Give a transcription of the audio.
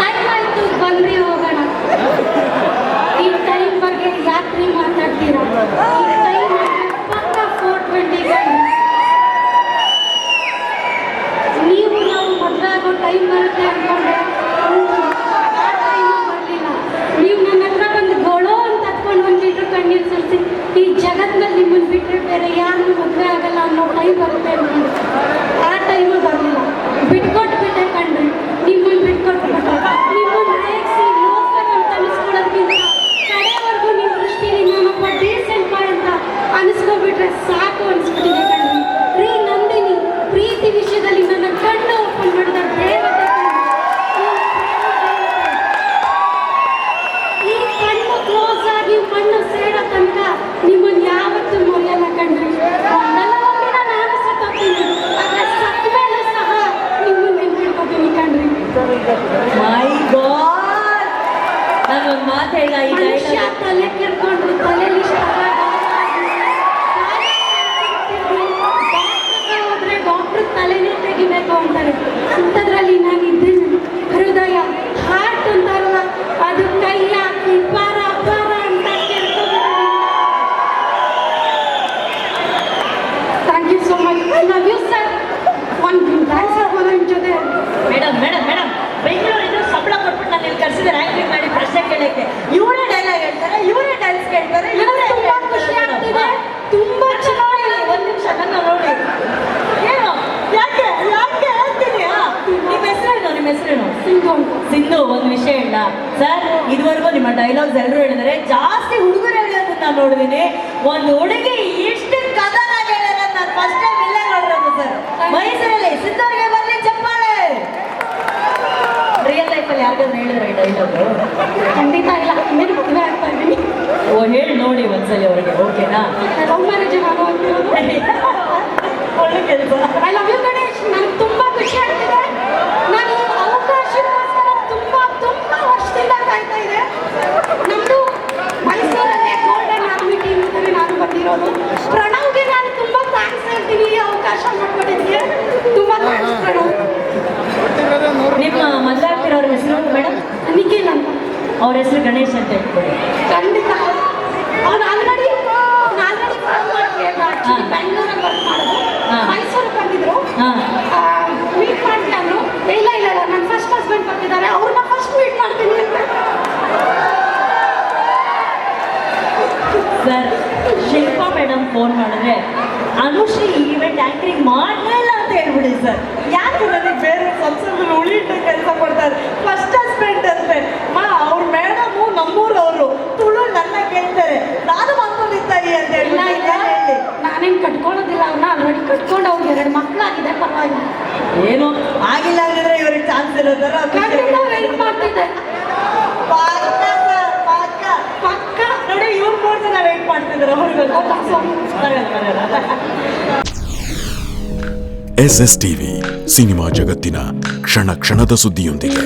Time ಆಯ್ತು ಹೋಗೋಣ. ಈ ಟೈಮ್ ಬಗ್ಗೆ ಯಾಕ್ರಿ ಮಾತಾಡ್ತೀರಾ? ಟೈಮ್ ಪಕ್ಕ ಫೋರ್ ನೀವು ನಾವು ಮದುವೆ ಆಗೋ ಟೈಮ್ ಬರುತ್ತೆ ಅನ್ಕೊಂಡೆ ಮೈ ಗಾಡ್ ನಾನು ಒಂದು ಮಾತು ಹೇಳ ಈ ಮನುಷ್ಯ ತಲೆ ಕೆರ್ಕೊಂಡ್ರು ತಲೆಯಲ್ಲಿ ಹೋದ್ರೆ ಡಾಕ್ಟರ್ ತಲೆನೇ ತೆಗಿಬೇಕು ಅಂತಾರೆ ಅಂಥದ್ರಲ್ಲಿ ನಾನು ಇದ್ದೇನೆ ಹೃದಯ ಹಾರ್ಟ್ ಅಂತಾರಲ್ಲ ಅದು ಕೈ ಹಾಕಿ ಪಾರ ಪಾರ ಅಂತ thank you so much I love you sir ಒಂದು ಡ್ಯಾನ್ಸ್ ಆಗ್ಬೋದ ನಿಮ್ಮ ಜೊತೆ ಮೇಡಮ್ ಮೇಡಮ್ ಮೇಡಮ್ ಬೆಂಗಳೂರಿಂದ ಸಂಬಳ ಕೊಟ್ಬಿಟ್ಟು ನಾನು ಇಲ್ಲಿ ಕರ್ಸಿದ್ರೆ ಆಕ್ಟಿಂಗ್ ಮಾಡಿ ಪ್ರಶ್ನೆ ಕೇಳಕ್ಕೆ ಇವರೇ ಡೈಲಾಗ್ ಹೇಳ್ತಾರೆ ಇವರೇ ಡ್ಯಾನ್ಸ್ ಕೇಳ್ತಾರೆ ನನಗೆ ತುಂಬಾ ಖುಷಿ ಆಗ್ತಿದೆ ತುಂಬಾ ಚೆನ್ನಾಗಿದೆ ಒಂದು ನಿಮಿಷ ನನ್ನ ನೋಡಿ ಏನು ಯಾಕೆ ಯಾಕೆ ಹೇಳ್ತೀನಿ ಆ? ನಿಮ್ಮ ಹೆಸರೇನು ನಿಮ್ಮ ಹೆಸರೇನು ಸಿಂಧು ಅಂತ ಸಿಂಧು ಒಂದು ವಿಷಯ ಇಲ್ಲ. ಸರ್ ಇದುವರೆಗೂ ನಿಮ್ಮ ಡೈಲಾಗ್ಸ್ ಎಲ್ಲರೂ ಹೇಳಿದರೆ ಜಾಸ್ತಿ ಹುಡುಗರು ಹೇಳೋದನ್ನ ನಾನು ನೋಡಿದೀನಿ ಒಂದು ಹುಡುಗಿ ಇಷ್ಟು ಕದನಾಗಿ ಹೇಳ್ಯಾರ ನಾನು ಫಸ್ಟ್ ಟೈಮ್ ಇಲ್ಲೇ ನೋಡಿರೋದು ಸರ್ ಮೈಸೂರಲ್ಲಿ ಸಿಂಧೂರಿಗೆ ಬರ್ಲಿ ಚಪ್ಪಾಳೆ. ರಿಯಲ್ ಲೈಫಲ್ಲಿ ಯಾರಿಗಾದ್ರೂ ಹೇಳಿದ್ರೆ ಈ ಡೈಲಾಗು ಖಂಡಿತ ಇಲ್ಲ. ಇನ್ನೇನು ಮದುವೆ ಆಗ್ತಾ ಇದ್ದೀನಿ. ಓ ಹೇಳಿ ನೋಡಿ ಒಂದ್ಸಲಿ ಅವರಿಗೆ. ಓಕೆನಾ ಲವ್ ಮ್ಯಾರೇಜ್ ಮಾಡೋ ಒಳ್ಳೆ ಕೆಲಸ. ಐ ಲವ್ ಯು ಅವ್ರ ಹೆಸರು ಗಣೇಶ್ ಅಂತ ಹೇಳ್ಕೊಡಿ ಖಂಡಿತ. ಅವ್ನು ಆಲ್ರೆಡಿ ಆಲ್ರೆಡಿ ಫೋನ್ ಮಾಡಿ ಕೇಳಿದ ಬೆಂಗಳೂರಲ್ಲಿ ವರ್ಕ್ ಮಾಡೋದು ಮೈಸೂರಿಗೆ ಬಂದಿದ್ರು. ಹಾ. ಮೀಟ್ ಮಾಡ್ತೀನಿ ಅಂದ್ರು ಇಲ್ಲ ಇಲ್ಲ ಇಲ್ಲ ನನ್ನ ಫಸ್ಟ್ ಹಸ್ಬೆಂಡ್ ಬರ್ತಿದ್ದಾರೆ ಅವ್ರನ್ನ ಫಸ್ಟ್ ಮೀಟ್ ಮಾಡ್ತೀನಿ ಸರ್ ಶಿಲ್ಪಾ ಮೇಡಮ್ ಫೋನ್ ಮಾಡಿದ್ರೆ ಅನುಶ್ರೀ ಈವೆಂಟ್ ಮಾಡಲೇ ಇಲ್ಲ ಅಂತ ಹೇಳ್ಬಿಡಿ ಸರ್ ಯಾಕೆ ನನಗೆ ಬೇರೆ ಸಂಸಾರದಲ್ಲಿ ಉಳಿಟ್ಟು ಕೆಲಸ ಕೊಡ್ತಾರೆ ಫಸ್ಟ್ ಹಸ್ಬೆಂಡ್ ಅಂತೆ ಮಾ ಅವ್ರ ಮೇಡಮು ನಮ್ಮೂರವರು ತುಳು ನನ್ನ ಕೇಳ್ತಾರೆ ನಾನು ಮಕ್ಕಳಿದ್ದಾಯಿ ಅಂತ ಇಲ್ಲ ಹೇಳಿ ಇಲ್ಲ ಹೇಳಿ ನಾನೇನು ಕಟ್ಕೊಳ್ಳೋದಿಲ್ಲ ಅವ್ರನ್ನ ಆಲ್ರೆಡಿ ಕಟ್ಕೊಂಡು ಅವ್ರಿಗೆ ಎರಡು ಮಕ್ಕಳಾಗಿದೆ ಪರವಾಗಿಲ್ಲ. ಏನು ಆಗಿಲ್ಲ ಅಂದ್ರೆ ಇವ್ರಿಗೆ ಚಾನ್ಸ್ ಇರೋ ಥರ ಖಂಡಿತ ವೆಯ್ಟ್ ಮಾಡ್ತಿದ್ದೆ ಪಕ್ಕ ನೋಡಿ ಇವ್ರು ಮೂರು ಜನ wait S S TV cinema ಜಗತ್ತಿನ ಕ್ಷಣ ಕ್ಷಣದ ಸುದ್ದಿಯೊಂದಿಗೆ.